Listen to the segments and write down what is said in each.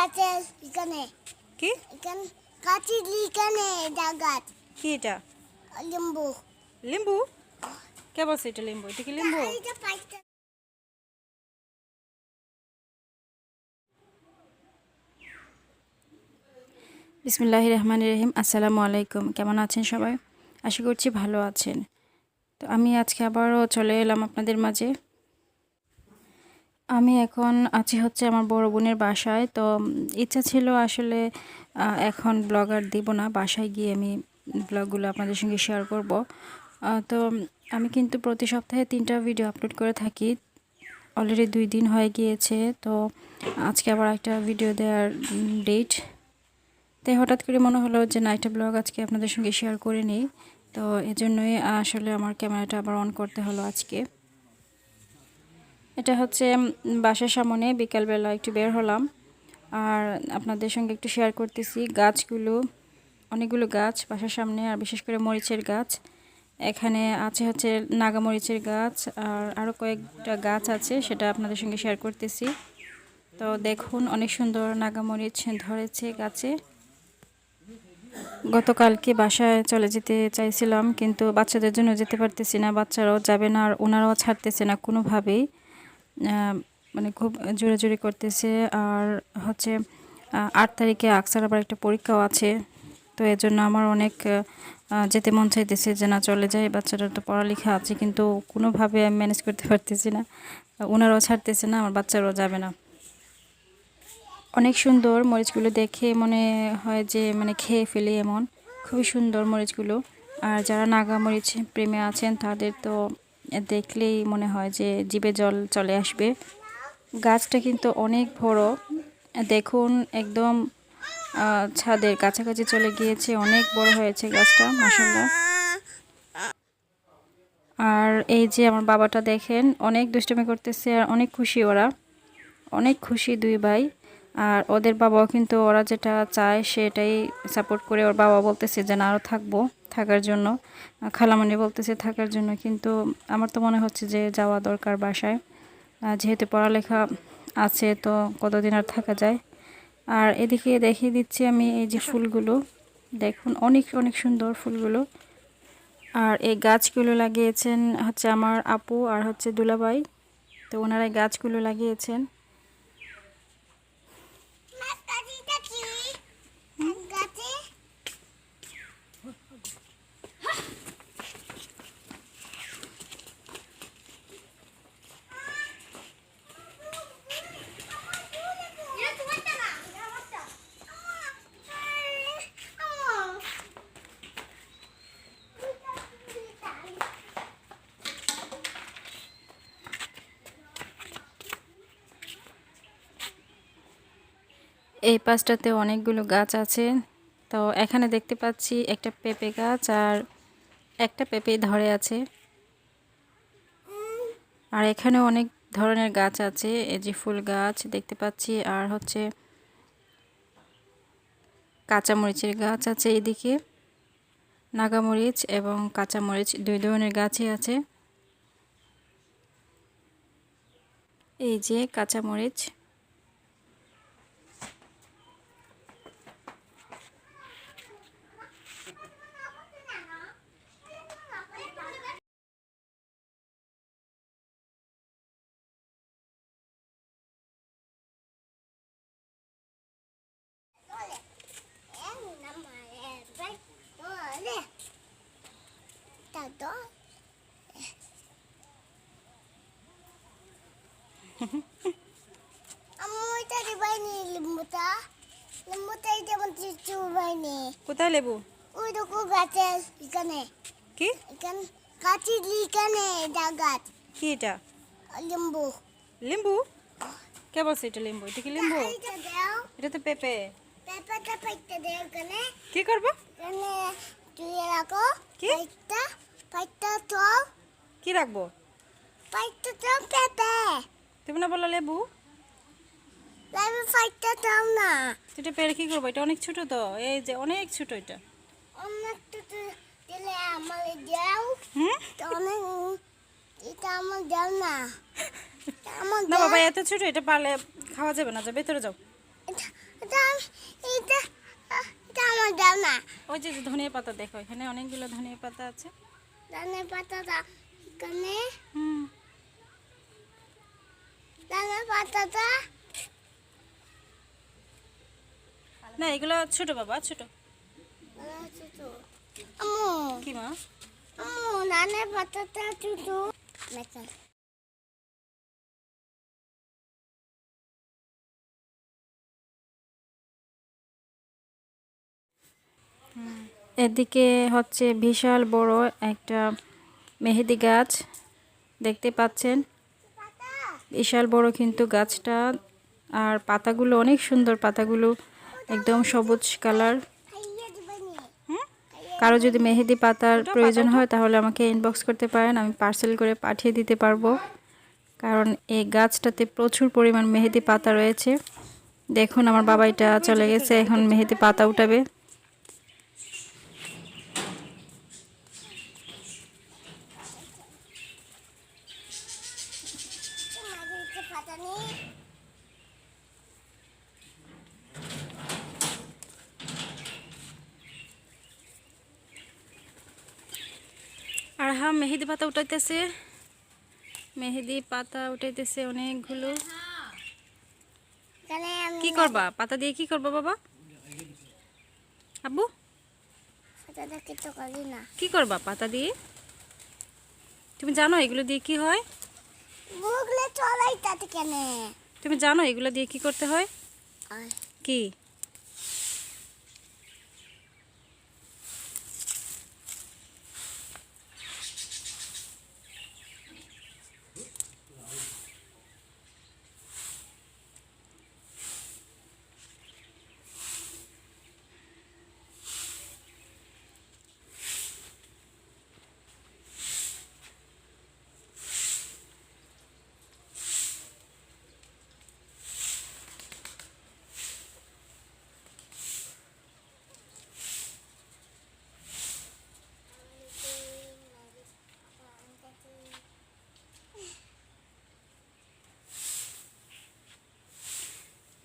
গাছে এখানে। কি? এখানে গাছের এখানে এটা গাছ কি এটা? লিম্বু। লিম্বু? কে বলছে এটা লিম্বু? এটা কি লিম্বু? পাইতে রহমান রহিম আসসালামু আলাইকুম। কেমন আছেন সবাই? আশা করছি ভালো আছেন। তো আমি আজকে আবারও চলে এলাম আপনাদের মাঝে। আমি এখন আছি হচ্ছে আমার বড় বোনের বাসায়। তো ইচ্ছা ছিল আসলে এখন ব্লগার দিব না, বাসায় গিয়ে আমি ব্লগগুলো আপনাদের সঙ্গে শেয়ার করব। তো আমি কিন্তু প্রতি সপ্তাহে তিনটা ভিডিও আপলোড করে থাকি। অলরেডি দুই দিন হয়ে গিয়েছে, তো আজকে আবার একটা ভিডিও দেওয়ার ডেট তাই হঠাৎ করে মনে হলো যে না, একটা ব্লগ আজকে আপনাদের সঙ্গে শেয়ার করে নিই। তো এজন্যই আসলে আমার ক্যামেরাটা আবার অন করতে হলো আজকে। এটা হচ্ছে বাসার সামনে বিকালবেলা একটু বের হলাম। আর আপনাদের সঙ্গে একটু শেয়ার করতেছি। গাছগুলো, অনেকগুলো গাছ বাসার সামনে, আর বিশেষ করে মরিচের গাছ। এখানে আছে হচ্ছে নাগামরিচের গাছ, আর আরও কয়েকটা গাছ আছে, সেটা আপনাদের সঙ্গে শেয়ার করতেছি। তো দেখুন, অনেক সুন্দর নাগামরিচ ধরেছে গাছে। গতকালকে বাসায় চলে যেতে চাইছিলাম, কিন্তু বাচ্চাদের জন্য যেতে পারতেছি না, বাচ্চারাও যাবে না, আর ওনারাও ছাড়তেছে না কোনোভাবেই। মানে খুব জোরে জোরে করতেছে। আর হচ্ছে আট তারিখে আকসার আবার একটা পরীক্ষাও আছে। তো এর জন্য আমার অনেক যেতে মন চাইতেছে যে না, চলে যায় বাচ্চাটার তো পড়ালেখা আছে, কিন্তু কোনোভাবে আমি ম্যানেজ করতে পারতেছি না। ওনারাও ছাড়তেছে না, আমার বাচ্চারাও যাবে না। অনেক সুন্দর মরিচগুলো দেখে মনে হয় যে মানে খেয়ে ফেলি এমন। খুবই সুন্দর মরিচগুলো। আর যারা নাগা মরিচ প্রেমে আছেন, তাদের তো দেখলেই মনে হয় যে জিভে জল চলে আসবে। গাছটা কিন্তু অনেক বড়। দেখুন, একদম ছাদের কাছাকাছি চলে গিয়েছে। অনেক বড় হয়েছে গাছটা মাসাল্লাহ আর এই যে আমার বাবাটা দেখেন, অনেক দুষ্টমি করতেছে আর অনেক খুশি ওরা। অনেক খুশি দুই ভাই। আর ওদের বাবাও কিন্তু ওরা যেটা চায় সেটাই সাপোর্ট করে ওর বাবা বলতেছে যে, না আরও থাকব। থাকার জন্য। আর খালামণি বলতেছে থাকার জন্য, কিন্তু আমার তো মনে হচ্ছে যে যাওয়া দরকার বাসায়। যেহেতু পড়ালেখা আছে, তো কতদিন আর থাকা যায়? আর এদিকে দেখিয়ে দিচ্ছি আমি এই যে ফুলগুলো। দেখুন, অনেক অনেক সুন্দর ফুলগুলো। আর এই গাছগুলো লাগিয়েছেন হচ্ছে আমার আপু আর হচ্ছে দুলাবাই তো ওনারা গাছগুলো লাগিয়েছেন গাছটা কি গাছে এই পাশটাতে অনেকগুলো গাছ আছে। তো এখানে দেখতে পাচ্ছি একটা পেঁপে গাছ আর একটা পেঁপে ধরে আছে। আর এখানে অনেক ধরনের গাছ আছে, এই যে ফুল গাছ দেখতে পাচ্ছি। আর হচ্ছে কাঁচামরিচের গাছ আছে এদিকে নাগামরিচ এবং কাঁচামরিচ দুই ধরনের গাছই আছে। এই যে কাঁচামরিচ। Tato. আম্মু এটা দিবাইনি লিম্বুটা লিম্বুটা এটা আমার চিচু বাইনি কোথায় লেবু ওই দেখো গাছে এখানে কি এখানে গাছের এখানে এটা গাছ কি এটা লিম্বু লিম্বু কে বলছে এটা লিম্বু এটা কি লিম্বু দাও এটা তো পেঁপে পেপারটা পাইতে দে এখানে কি করব এখানে তুই রাখো কি? পাইটা পাইটা তো। কি রাখব? পাইটা তো পেপে তুমি না বলল লেবু? লাইভে ফাইটটা দাও না। এটা পেরে কি করব? এটা অনেক ছোট তো। এই যে অনেক ছোট এটা। অনেকটা তো দিলে আমার দাও। হুম? তো অনেক এটা আমার দাও না। আমার না বাবা এত ছোট এটা পারলে খাওয়া যাবে না। যাও ভেতরে যাও। এটা এটা এটা এটা আমার দাও না। ওই যে ধনিয়া পাতা দেখো এখানে অনেকগুলো ধনিয়া পাতা আছে। দানের পাতাটা এখানে হুম দানের পাতাটা না এগুলো ছোট বাবা ছোট। আমু কি মা? আমু দানের পাতাটা ছোটো মেকাল এদিকে হচ্ছে বিশাল বড় একটা মেহেদি গাছ দেখতে পাচ্ছেন। বিশাল বড় কিন্তু গাছটা আর পাতাগুলো অনেক সুন্দর পাতাগুলো একদম সবুজ কালার। কারও যদি মেহেদি পাতার প্রয়োজন হয় তাহলে আমাকে ইনবক্স করতে পারেন আমি পার্সেল করে পাঠিয়ে দিতে পারব। কারণ এই গাছটাতে প্রচুর পরিমাণ মেহেদি পাতা রয়েছে। দেখুন আমার বাবা এটা চলে গেছে এখন মেহেদি পাতা উঠাবে মাঝে পাতা নেই হ্যাঁ মেহেদি পাতা উঠাইতেছে। মেহেদি পাতা উঠাইতেছে অনেকগুলো। কি করবা? পাতা দিয়ে কি করবা বাবা? আব্বু? কি করবা পাতা দিয়ে? তুমি জানো এগুলো দিয়ে কি হয়? তুমি জানো এগুলো দিয়ে কি করতে হয়? কি?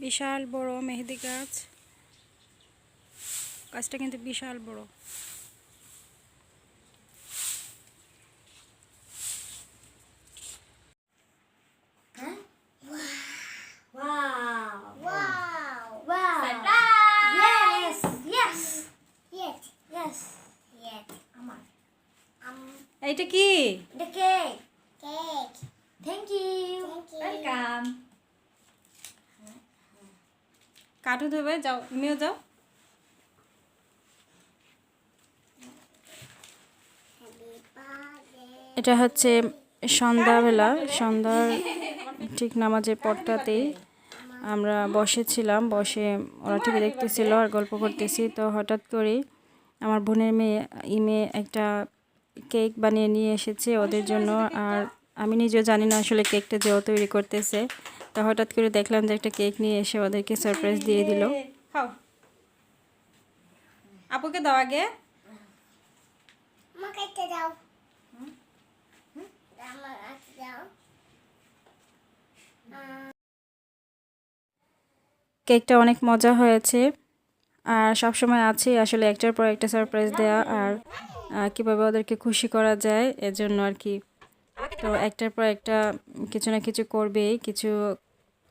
বিশাল বড় মেহেদি গাছ গাছটা কিন্তু বিশাল বড়. Wow. Wow. Yes. Yes. Yes. Yes. Yes. You. Welcome. কাঠু ধোবে যাও তুমিও যাও এটা হচ্ছে সন্ধ্যাবেলা, সন্ধ্যার ঠিক নামাজের পরটাতেই আমরা বসেছিলাম, বসে ওরা টিভি দেখতেছিল আর গল্প করতেছি তো হঠাৎ করে আমার বোনের মেয়ে ইমে একটা কেক বানিয়ে নিয়ে এসেছে ওদের জন্য আর আমি নিজেও জানি না আসলে কেকটা যে ও তৈরি করতেছে তো হঠাৎ করে দেখলাম যে একটা কেক নিয়ে এসে ওদেরকে সারপ্রাইজ দিয়ে দিল। খাও। আপুকে দাও আগে। দাও। কেকটা অনেক মজা হয়েছে। আর সব সময় আছে আসলে একটার পর একটা সারপ্রাইজ দেওয়া আর কীভাবে ওদেরকে খুশি করা যায় এজন্য আর কি। তো একটার পর একটা কিছু না কিছু করবেই কিছু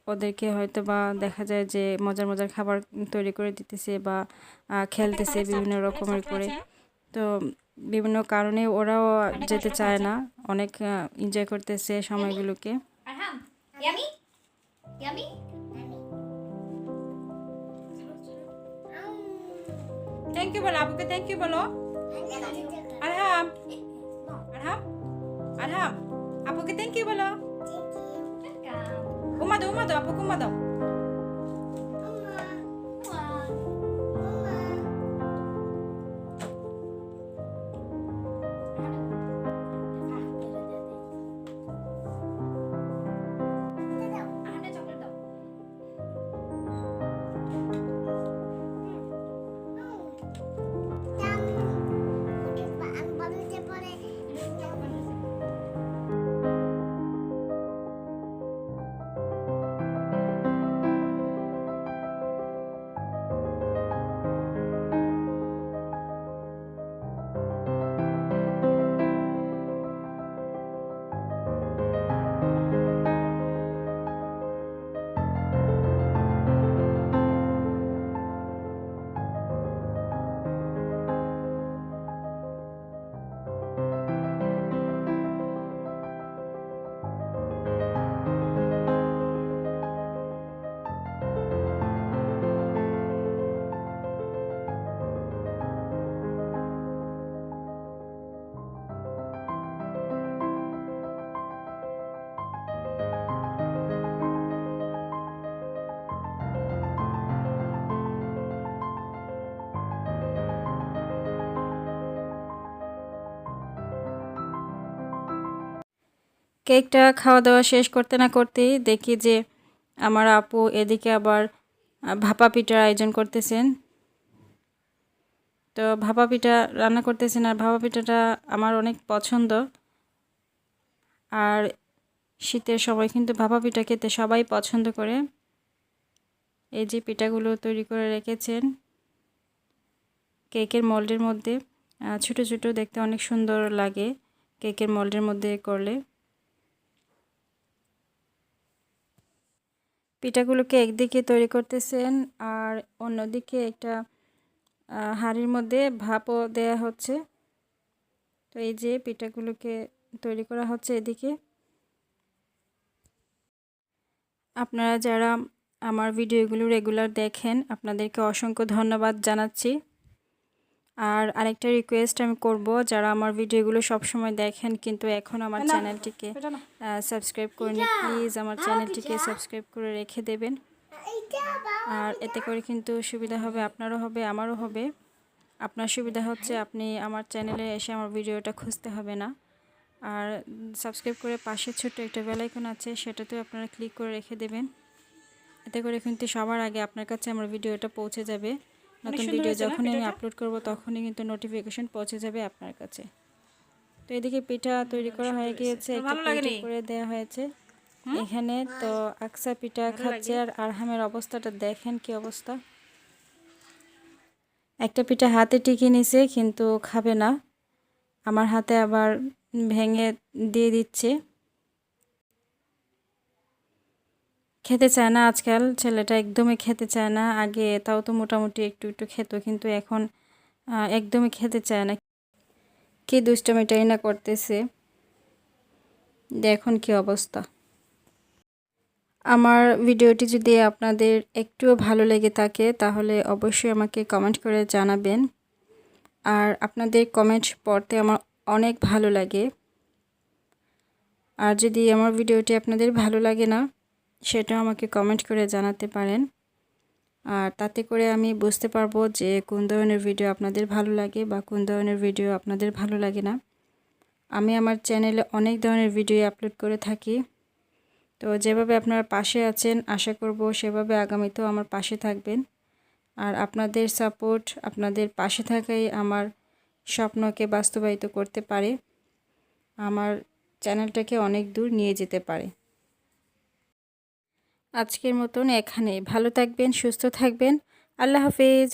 ওদেরকে হয়তো বা দেখা যায় যে মজার মজার খাবার তৈরি করে দিতেছে বা খেলতেছে বিভিন্ন রকমের করে। তো বিভিন্ন কারণে ওরাও যেতে চায় না। অনেক এনজয় করতেছে সময়গুলোকে? থ্যাংক ইউ বলো আপুকে থ্যাংক ইউ বলো। আপুকে থ্যাংক ইউ বলো। Welcome. উমা দাও উমা দাও আপুকে উমা দাও কেকটা খাওয়া দাওয়া শেষ করতে না করতেই দেখি যে আমার আপু এদিকে আবার ভাপা পিঠার আয়োজন করতেছেন। তো ভাপা পিঠা রান্না করতেছেন আর ভাপা পিঠাটা আমার অনেক পছন্দ। আর শীতের সময় কিন্তু ভাপা পিঠা খেতে সবাই পছন্দ করে। এই যে পিঠাগুলো তৈরি করে রেখেছেন কেকের মোল্ডের মধ্যে ছোট ছোট দেখতে অনেক সুন্দর লাগে কেকের মোল্ডের মধ্যে করলে। পিঠাগুলোকে একদিকে তৈরি করতেছেন আর অন্যদিকে একটা হাড়ির মধ্যে ভাপও দেয়া হচ্ছে। তো এই যে পিঠাগুলোকে তৈরি করা হচ্ছে এদিকে। আপনারা যারা আমার ভিডিওগুলো রেগুলার দেখেন, আপনাদেরকে অসংখ্য ধন্যবাদ জানাচ্ছি। আর আরেকটা রিকোয়েস্ট আমি করব যারা আমার ভিডিওগুলো সবসময় দেখেন কিন্তু এখন আমার চ্যানেলটিকে সাবস্ক্রাইব করেনি প্লিজ আমার চ্যানেলটিকে সাবস্ক্রাইব করে রেখে দেবেন। আর এতে করে কিন্তু সুবিধা হবে আপনারও হবে আমারও হবে। আপনার সুবিধা হচ্ছে আপনি আমার চ্যানেলে এসে আমার ভিডিওটা খুঁজতে হবে না। আর সাবস্ক্রাইব করে পাশে ছোট্ট একটা বেলাইকন আছে সেটাতেও আপনারা ক্লিক করে রেখে দেবেন। এতে করে কিন্তু সবার আগে আপনার কাছে আমার ভিডিওটা পৌঁছে যাবে। নতুন ভিডিও যখনই আমি আপলোড করব তখনই কিন্তু নোটিফিকেশন পৌঁছে যাবে আপনার কাছে। তো এদিকে পিঠা তৈরি করা হয়ে গিয়েছে করে দেওয়া হয়েছে। এখানে তো আকসা পিঠা খাচ্ছে আর আরহামের অবস্থাটা দেখেন কি অবস্থা। একটা পিঠা হাতে টিকে নিছে কিন্তু খাবে না। আমার হাতে আবার ভেঙে দিয়ে দিচ্ছে। খেতে চায় না আজকাল, ছেলেটা একদমই খেতে চায় না। আগে তাও তো মোটামুটি একটু একটু খেত, কিন্তু এখন একদমই খেতে চায় না। কি দুষ্টমিটাই না করতেছে। দেখুন কি অবস্থা। আমার ভিডিওটি যদি আপনাদের একটুও ভালো লেগে থাকে, তাহলে অবশ্যই আমাকে কমেন্ট করে জানাবেন। আর আপনাদের কমেন্ট পড়তে আমার অনেক ভালো লাগে। আর যদি আমার ভিডিওটি আপনাদের ভালো লাগে না সেটাও আমাকে কমেন্ট করে জানাতে পারেন। আর তাতে করে আমি বুঝতে পারব যে কোন ধরনের ভিডিও আপনাদের ভালো লাগে বা কোন ধরনের ভিডিও আপনাদের ভালো লাগে না। আমি আমার চ্যানেলে অনেক ধরনের ভিডিও আপলোড করে থাকি। তো যেভাবে আপনারা পাশে আছেন, আশা করব সেভাবে আগামীতেও আমার পাশে থাকবেন। আর আপনাদের সাপোর্ট আপনাদের পাশে থাকাই আমার স্বপ্নকে বাস্তবায়িত করতে পারে। আমার চ্যানেলটাকে অনেক দূর নিয়ে যেতে পারে। আজকের মতন এখানে ভালো থাকবেন সুস্থ থাকবেন। আল্লাহ হাফেজ।